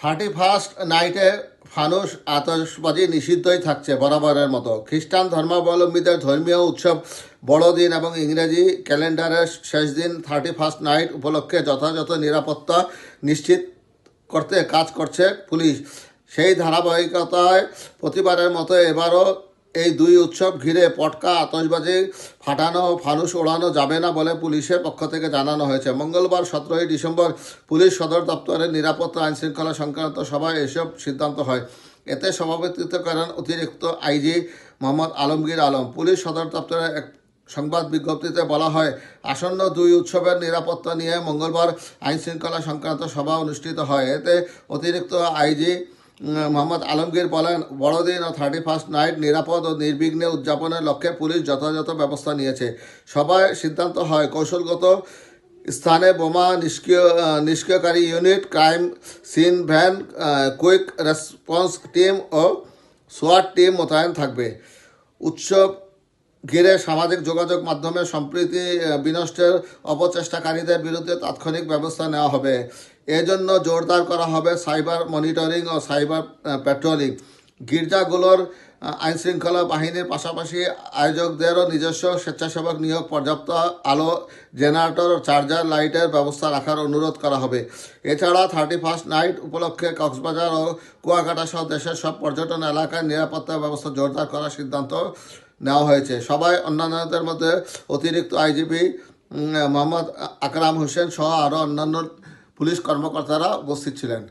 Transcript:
Thirty first নাইটে ফানুস আতসবাজি নিষিদ্ধই থাকছে বরাবরের মতো। খ্রিস্টান ধর্মাবলম্বীদের ধর্মীয় উৎসব বড়দিন এবং ইংরেজি ক্যালেন্ডারের শেষ দিন থার্টি ফার্স্ট নাইট উপলক্ষে যথাযথ নিরাপত্তা নিশ্চিত করতে কাজ করছে পুলিশ। সেই ধারাবাহিকতায় প্রতিবারের মতো এবারও এই দুই উৎসব ঘিরে পটকা আতসবাজি ফাটানো, ফানুস ওড়ানো যাবে না বলে পুলিশের পক্ষ থেকে জানানো হয়েছে। মঙ্গলবার সতেরোই ডিসেম্বর পুলিশ সদর দপ্তরের নিরাপত্তা আইন শৃঙ্খলা সংক্রান্ত সভায় এসব সিদ্ধান্ত হয়। এতে সভাপতিত্ব করেন অতিরিক্ত আইজি মোহাম্মদ আলমগীর আলম। পুলিশ সদর দপ্তরের এক সংবাদ বিজ্ঞপ্তিতে বলা হয়, আসন্ন দুই উৎসবের নিরাপত্তা নিয়ে মঙ্গলবার আইন শৃঙ্খলা সংক্রান্ত সভা অনুষ্ঠিত হয়। এতে অতিরিক্ত আইজি মোহাম্মদ আলমগীর বলেন, বড়দিন ও থার্টি ফার্স্ট নাইট নিরাপদ ও নির্বিঘ্নে উদযাপনের লক্ষ্যে পুলিশ যথাযথ ব্যবস্থা নিয়েছে। সবাই সিদ্ধান্ত হয়, কৌশলগত স্থানে বোমা নিষ্ক্রিয় নিষ্ক্রিয়কারী unit, crime scene van quick response team ও সোয়াট টিম মোতায়েন থাকবে। উৎসব ঘিরে সামাজিক যোগাযোগ মাধ্যমে সম্প্রীতি বিনষ্টের অপচেষ্টাকারীদের বিরুদ্ধে তাৎক্ষণিক ব্যবস্থা নেওয়া হবে। এজন্য জোরদার করা হবে সাইবার মনিটরিং ও সাইবার পেট্রোলিং। গির্জাগুলোর আইন শৃঙ্খলা বাহিনীর পাশাপাশি আয়োজকদেরও নিজস্ব স্বেচ্ছাসেবক নিয়োগ পর্যাপ্ত আলো জেনারেটর, চার্জার, লাইটের ব্যবস্থা রাখার অনুরোধ করা হবে। এছাড়া থার্টি ফার্স্ট নাইট উপলক্ষে কক্সবাজার ও কুয়াকাটা সহ দেশের সব পর্যটন এলাকায় নিরাপত্তা ব্যবস্থা জোরদার করার সিদ্ধান্ত নেওয়া হয়েছে। সবাই অন্যান্যদের মধ্যে অতিরিক্ত আইজিপি মোহাম্মদ আকরাম হোসেন সহ আরও অন্যান্য পুলিশ কর্মকর্তারা উপস্থিত ছিলেন।